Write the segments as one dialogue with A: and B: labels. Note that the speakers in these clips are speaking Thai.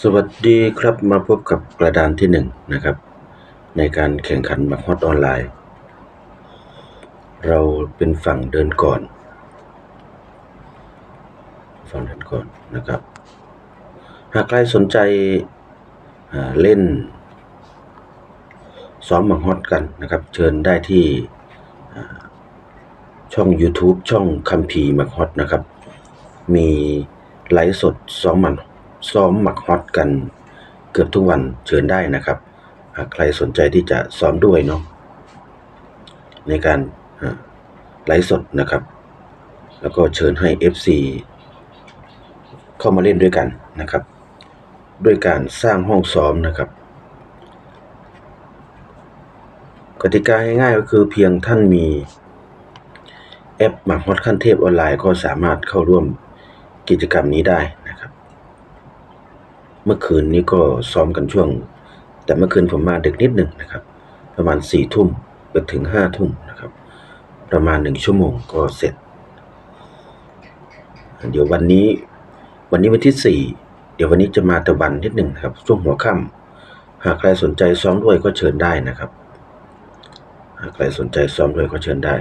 A: สวัสดีครับมาพบกับกระดานที่หนึ่งนะครับ ในการแข่งขันมักฮอตออนไลน์ เราเป็นฝั่งเดินก่อน ฝั่งเดินก่อนนะครับ หากใครสนใจเล่น ซ้อมมักฮอตกันนะครับ เชิญได้ที่ช่อง YouTube ช่องคัมภีร์มักฮอตนะครับ มีไลฟ์สดซ้อมมัน ซ้อมหมักฮอตกันเกือบทุกวันเชิญได้นะครับ หากใครสนใจที่จะซ้อมด้วยเนาะในการไลฟ์สดนะครับ แล้วก็เชิญให้ FC เข้ามาเล่นด้วยกันนะครับ ด้วยการสร้างห้องซ้อมนะครับ กติกาง่ายๆก็คือเพียงท่านมีแอปหมักฮอตขั้นเทพออนไลน์ก็สามารถเข้าร่วมกิจกรรมนี้ได้ เมื่อคืนนี้ก็ซ้อมกันช่วง แต่เมื่อคืนผมมาดึกนิดหนึ่งนะครับ ประมาณสี่ทุ่มไปถึงห้าทุ่มนะครับ ประมาณหนึ่งชั่วโมงก็เสร็จ เดี๋ยววันนี้ วันนี้วันที่สี่เดี๋ยววันนี้จะมาต่วันนิดหนึ่งครับ ช่วงหัวค่ำหากใครสนใจซ้อมด้วยก็เชิญได้นะครับ หากใครสนใจซ้อมด้วยก็เชิญได้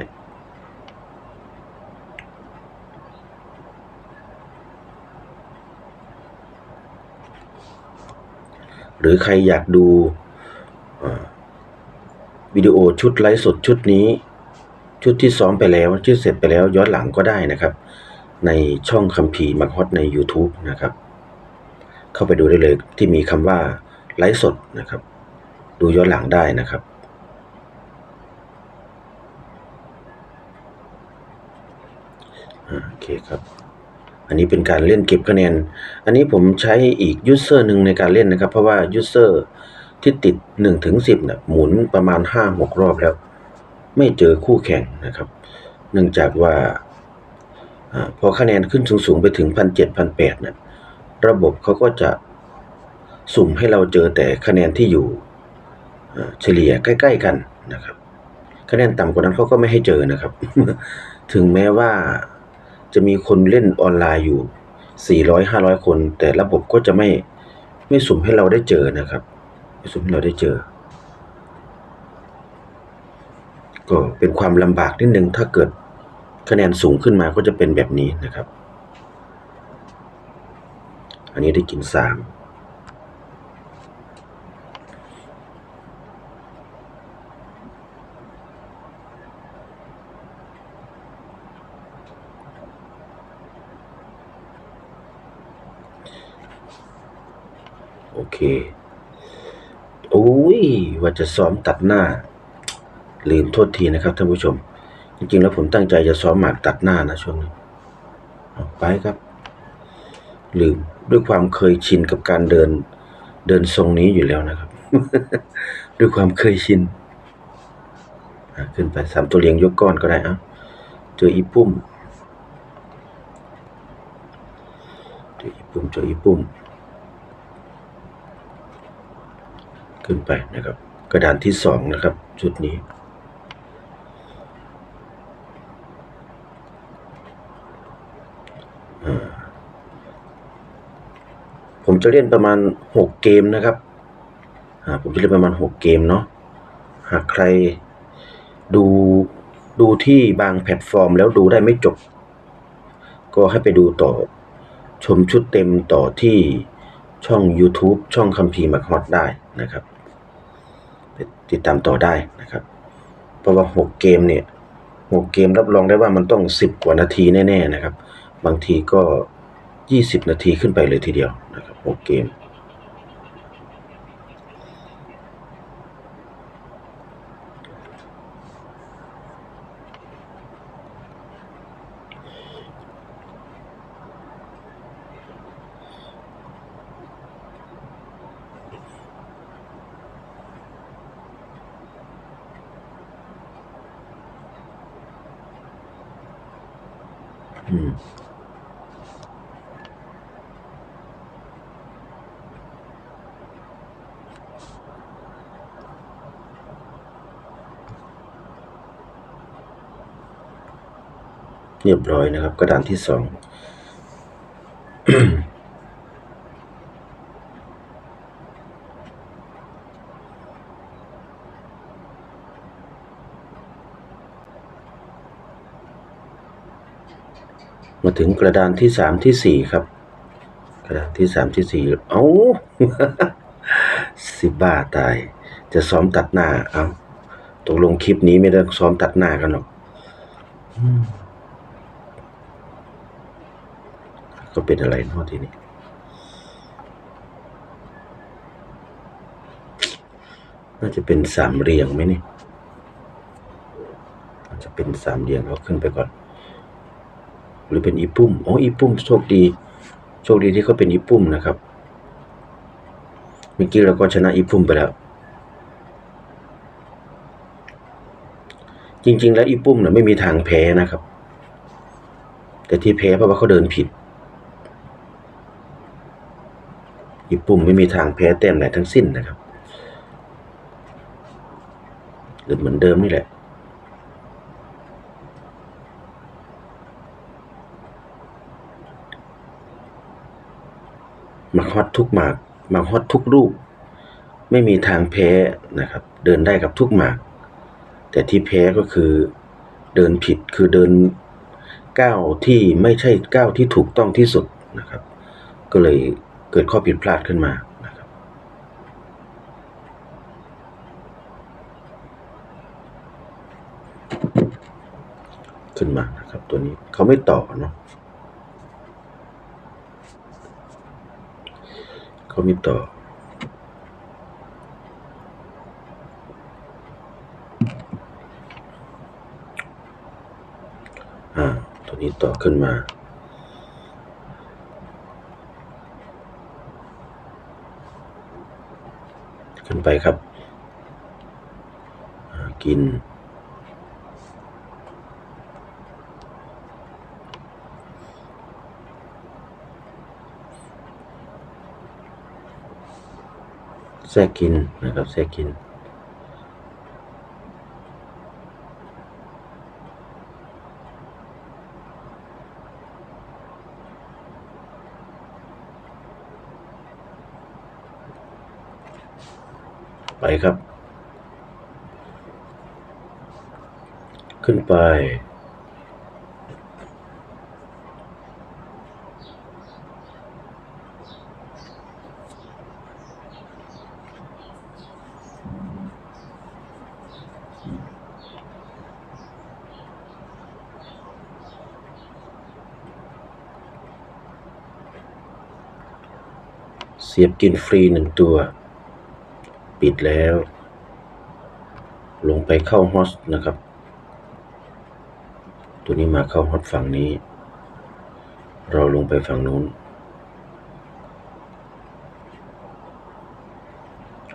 A: หรือใครอยากดูวิดีโอชุดไลฟ์สดชุดนี้ ชุดที่ซ้อมไปแล้วชุดเสร็จไปแล้วย้อนหลังก็ได้นะครับ ในช่องคัมภีร์มักฮอตใน YouTube นะครับ เข้าไปดูได้เลยที่มีคำว่าไลฟ์สดนะครับ ดูย้อนหลังได้นะครับโอเคครับ อันนี้เป็นการเล่นเก็บคะแนน อันนี้ผมใช้อีกยูเซอร์หนึ่งในการเล่นนะครับ เพราะว่ายูเซอร์ที่ติด1ถึง10เนี่ยหมุนประมาณ 5-6 รอบแล้ว ไม่เจอคู่แข่งนะครับ เนื่องจากว่าอพอคะแนนขึ้นสูงๆไปถึงพันเจ็ดพันแปดเนี่ยระบบเขาก็จะสุ่มให้เราเจอแต่คะแนนที่อยู่เฉลี่ยใกล้ ๆ กันนะครับ คะแนนต่ำกว่านั้นเขาก็ไม่ให้เจอนะครับ ถึงแม้ว่า จะมีคนเล่นออนไลน์อยู่ 400 500 คน แต่ระบบก็จะไม่ไม่สุ่มให้เราได้เจอนะครับไม่สุ่มให้เราได้เจอ ก็เป็นความลำบากนิดนึงถ้าเกิดคะแนนสูงขึ้นมาก็จะเป็นแบบนี้นะครับ อันนี้ได้กินสาม เค โอ้ย ว่าจะซ้อมตัดหน้า ลืมโทษทีนะครับท่านผู้ชม จริงๆแล้วผมตั้งใจจะซ้อมหมากตัดหน้านะช่วงนี้เอาไปครับ ลืมด้วยความเคยชินกับการเดิน เดินทรงนี้อยู่แล้วนะครับ ด้วยความเคยชินขึ้นไปสามตัวเลียงยกก้อนก็ได้เอะเจออีปุ้มเจออีปุ้มเจออีปุ้ม ขึ้นไปนะครับ กระดานที่สองนะครับ ชุดนี้ ผมจะเล่นประมาณหกเกมนะครับผมจะเล่นประมาณหกเกมเนาะหากใครดูดูที่บางแพลตฟอร์มแล้วดูได้ไม่จบ ก็ให้ไปดูต่อชมชุดเต็มต่อที่ช่อง YouTube ช่องคัมภีร์มักฮอตได้นะครับ ติดตามต่อได้นะครับ เพราะว่าหกเกมเนี่ยหกเกมรับรองได้ว่ามันต้องสิบกว่านาทีแน่ ๆ นะครับ บางทีก็ยี่สิบนาทีขึ้นไปเลยทีเดียวนะครับหกเกมอืม เรียบร้อยนะครับกระดานที่สอง มาถึงกระดานที่สามที่สี่ครับ กระดานที่สามที่สี่เอาสิบ้าตาย จะซ้อมตัดหน้าเอาตกลงคลิปนี้ไม่ได้ซ้อมตัดหน้ากันหรอกก็เป็นอะไรนาะทีนี้น่าจะเป็นสามเหลี่ยงไหมนี่น่าจะเป็นสามเหลี่ยงเอาขึ้นไปก่อน หรือเป็นอีปุ่มอ๋ออีปุ่มโชคดี โชคดีที่เขาเป็นอีปุ่มนะครับ เมื่อกี้เราก็ชนะอีปุ่มไปแล้ว จริง ๆ แล้วอีปุ่มน่ะไม่มีทางแพ้นะครับ แต่ที่แพ้เพราะว่าเขาเดินผิด อีปุ่มไม่มีทางแพ้แต้มไหนทั้งสิ้นนะครับหรือเหมือนเดิมนี่แหละ มาฮอตทุกหมากมาฮอตทุกรูป ไม่มีทางแพ้นะครับ เดินได้กับทุกหมาก แต่ที่แพ้ก็คือเดินผิดคือเดินก้าวที่ไม่ใช่ก้าวที่ถูกต้องที่สุดนะครับ ก็เลยเกิดข้อผิดพลาดขึ้นมานะครับ ขึ้นมานะครับ ตัวนี้เขาไม่ต่อเนาะ เขาม่ต่อ อ่า ตัวนี้ต่อขึ้นมาขึ้นไปครับอ่ากิน แทรกกินนะครับแทรกกิน ไปครับ ขึ้นไป เสียบกินฟรีหนึ่งตัว ปิดแล้ว ลงไปเข้าฮอสนะครับ ตัวนี้มาเข้าฮอสฝั่งนี้ เราลงไปฝั่งนู้น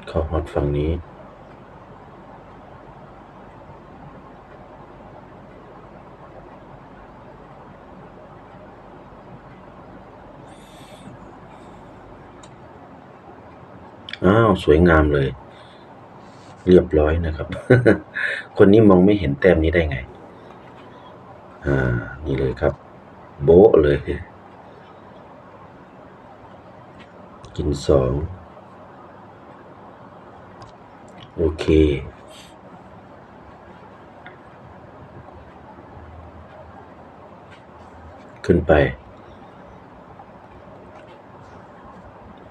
A: เข้าฮอสฝั่งนี้ อ้าวสวยงามเลย เรียบร้อยนะครับ คนนี้มองไม่เห็นแต้มนี้ได้ไง อ่า นี่เลยครับ โบ๊ะเลย กินสองโอเค ขึ้นไป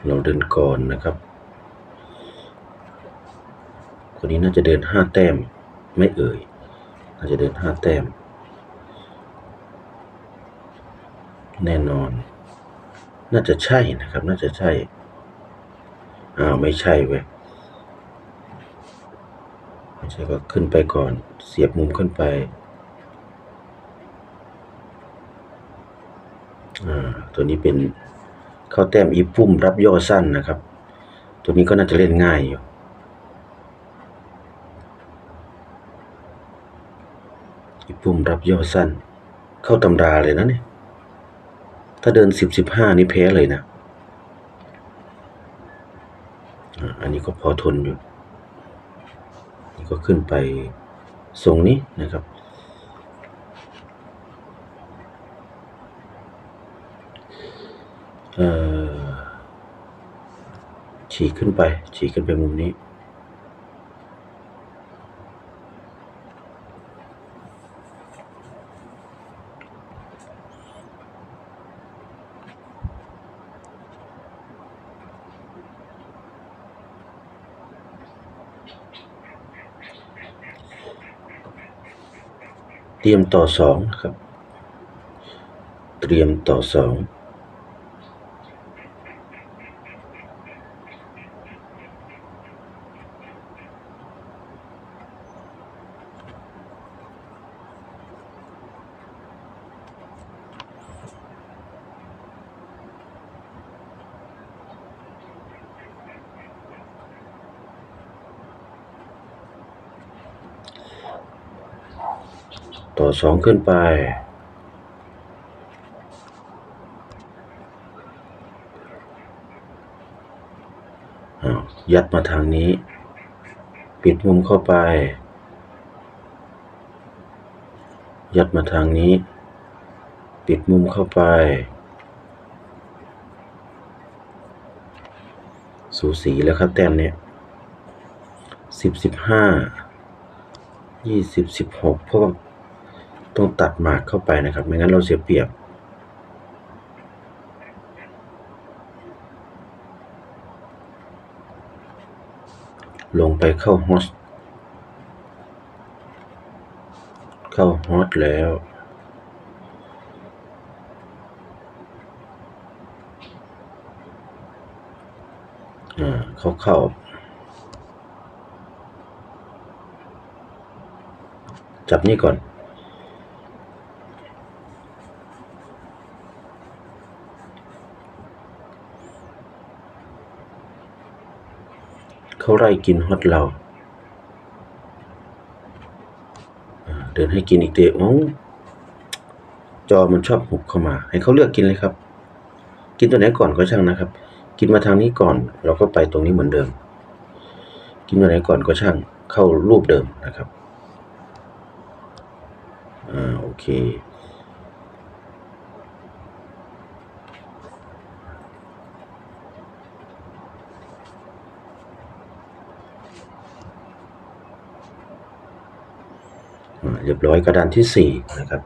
A: เราเดินก่อนนะครับ คนนี้น่าจะเดินห้าแต้ม ไม่เอ่ย น่าจะเดินห้าแต้ม แน่นอน น่าจะใช่นะครับ น่าจะใช่ อ้าว ไม่ใช่เว้ย ไม่ใช่ก็ขึ้นไปก่อน เสียบมุมขึ้นไป อ่า ตัวนี้เป็นเข้าแต้มอีปุ่มรับย่อสั้นนะครับ ตัวนี้ก็น่าจะเล่นง่ายอยู่ ปุ่มรับย่อสั้น เข้าตำราเลยนะเนี่ย ถ้าเดินสิบสิบห้านี่แพ้เลยนะ อันนี้ก็พอทนอยู่ นี่ก็ขึ้นไปทรงนี้นะครับ ฉีกขึ้นไป ฉีกขึ้นไปมุมนี้ เตรียมต่อสองนะครับ เตรียมต่อสอง ต่อสองขึ้นไป ยัดมาทางนี้ ปิดมุมเข้าไป ยัดมาทางนี้ ปิดมุมเข้าไป สูสีแล้วครับแต้มเนี้ยสิบสิบห้ายี่สิบสิบหกเพราะว่า ต้องตัดหมากเข้าไปนะครับ ไม่งั้นเราเสียเปรียบ ลงไปเข้าฮอสเข้าฮอสแล้วอ่าเขาเข้าจับนี่ก่อน เขาไล่กินฮอตเราเดินให้กินอีกเตะโอ้จอมันชอบหุบเข้ามา ให้เขาเลือกกินเลยครับ กินตัวไหนก่อนก็ช่างนะครับ กินมาทางนี้ก่อน เราก็ไปตรงนี้เหมือนเดิม กินตัวไหนก่อนก็ช่าง เข้ารูปเดิมนะครับ อ่าโอเค เรียบร้อยกระดานที่สี่นะครับ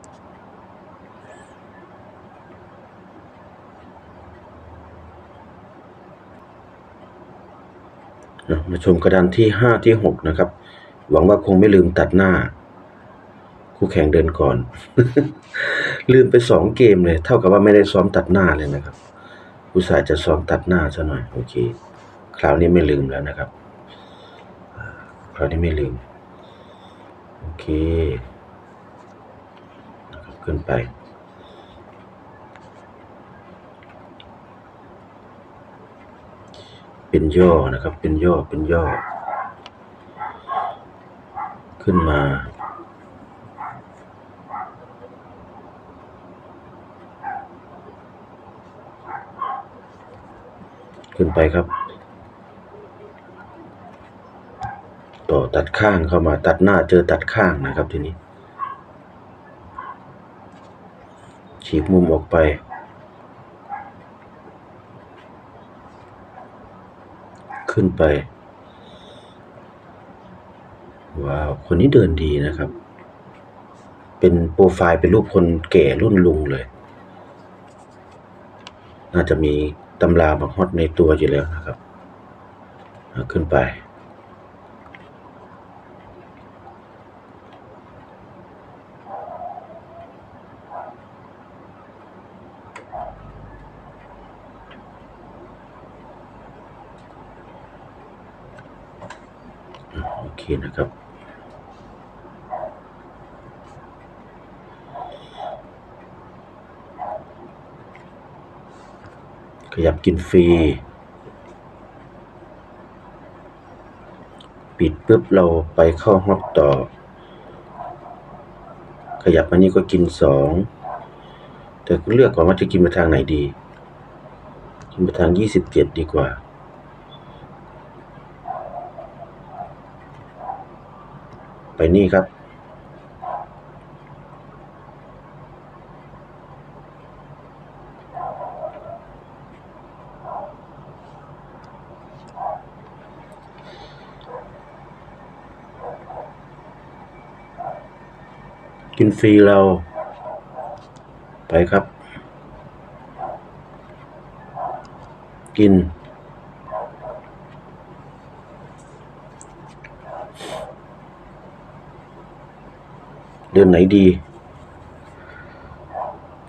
A: มาชมกระดานที่ห้าที่หกนะครับ หวังว่าคงไม่ลืมตัดหน้า คู่แข่งเดินก่อน ลืมไปสองเกมเลย เท่ากับว่าไม่ได้ซ้อมตัดหน้าเลยนะครับอุตส่าห์จะซ้อมตัดหน้าซะหน่อย โอเค คราวนี้ไม่ลืมแล้วนะครับ คราวนี้ไม่ลืม เคนะครับขึ้นไป เป็นย่อนะครับ เป็นย่อ เป็นย่อ ขึ้นมาขึ้นไปครับ ตัดข้างเข้ามาตัดหน้าเจอตัดข้างนะครับทีนี้ ฉีกมุมออกไป ขึ้นไป ว้าว คนนี้เดินดีนะครับ เป็นโปรไฟล์เป็นรูปคนแก่รุ่นลุงเลย น่าจะมีตำราบักฮอตในตัวอยู่แล้วนะครับ ขึ้นไป โอเค นะครับ ขยับกินฟรี ปิดปุ๊บเราไปเข้าฮอตต่อ ขยับมานี่ก็กินสองแต่เลือกก่อนว่าจะกินไปทางไหนดี กินไปทางยี่สิบเจ็ดดีกว่า ไปนี่ครับ กินฟรีเรา ไปครับ กิน ดือนไหนดี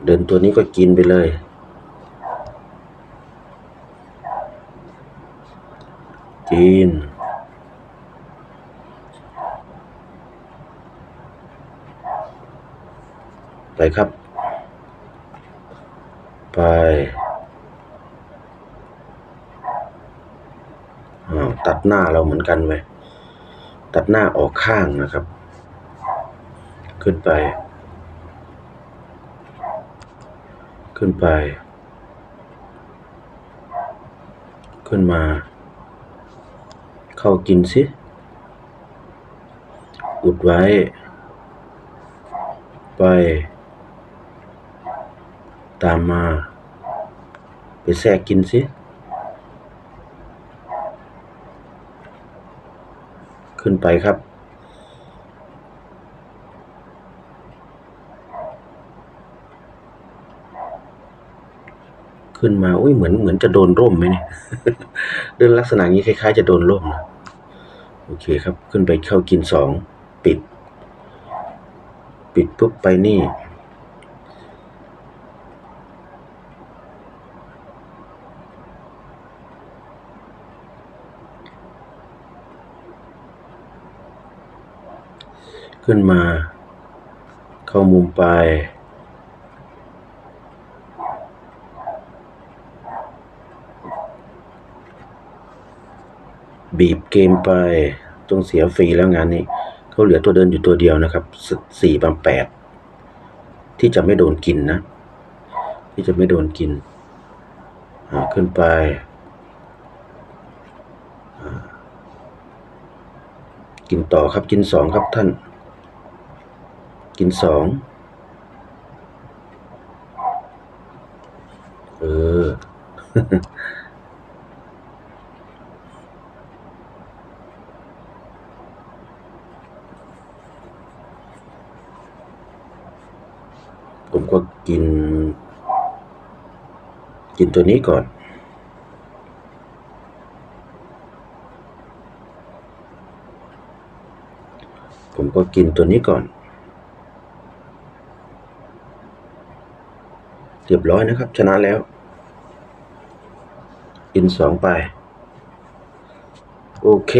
A: เดินตัวนี้ก็กินไปเลย กินไปครับ ไปตัดหน้าเราเหมือนกันเว้ยตัดหน้าออกข้างนะครับ ขึ้นไป ขึ้นไป ขึ้นมา เข้ากินสิ อุดไว้ ไป ตามมา ไปแทรกกินสิ ขึ้นไปครับ ขึ้นมาอุ้ยเหมือนเหมือนจะโดนร่มไหมเนี่ยเดินลักษณะนี้คล้าย ๆ จะโดนร่มนะโอเคครับ ขึ้นไปเข้ากินสองปิด ปิดปุ๊บไปนี่ ขึ้นมา เข้ามุมไป บีบเกมไปต้องเสียฟรีแล้วงานนี้เขาเหลือตัวเดินอยู่ตัวเดียวนะครับสี่บางแปดที่จะไม่โดนกินนะ ที่จะไม่โดนกินขึ้นไปกินต่อครับกินสองครับท่าน กินสองเออ ผมก็กิน กินตัวนี้ก่อน ผมก็กินตัวนี้ก่อน เรียบร้อยนะครับ ชนะแล้ว กินสองไป โอเค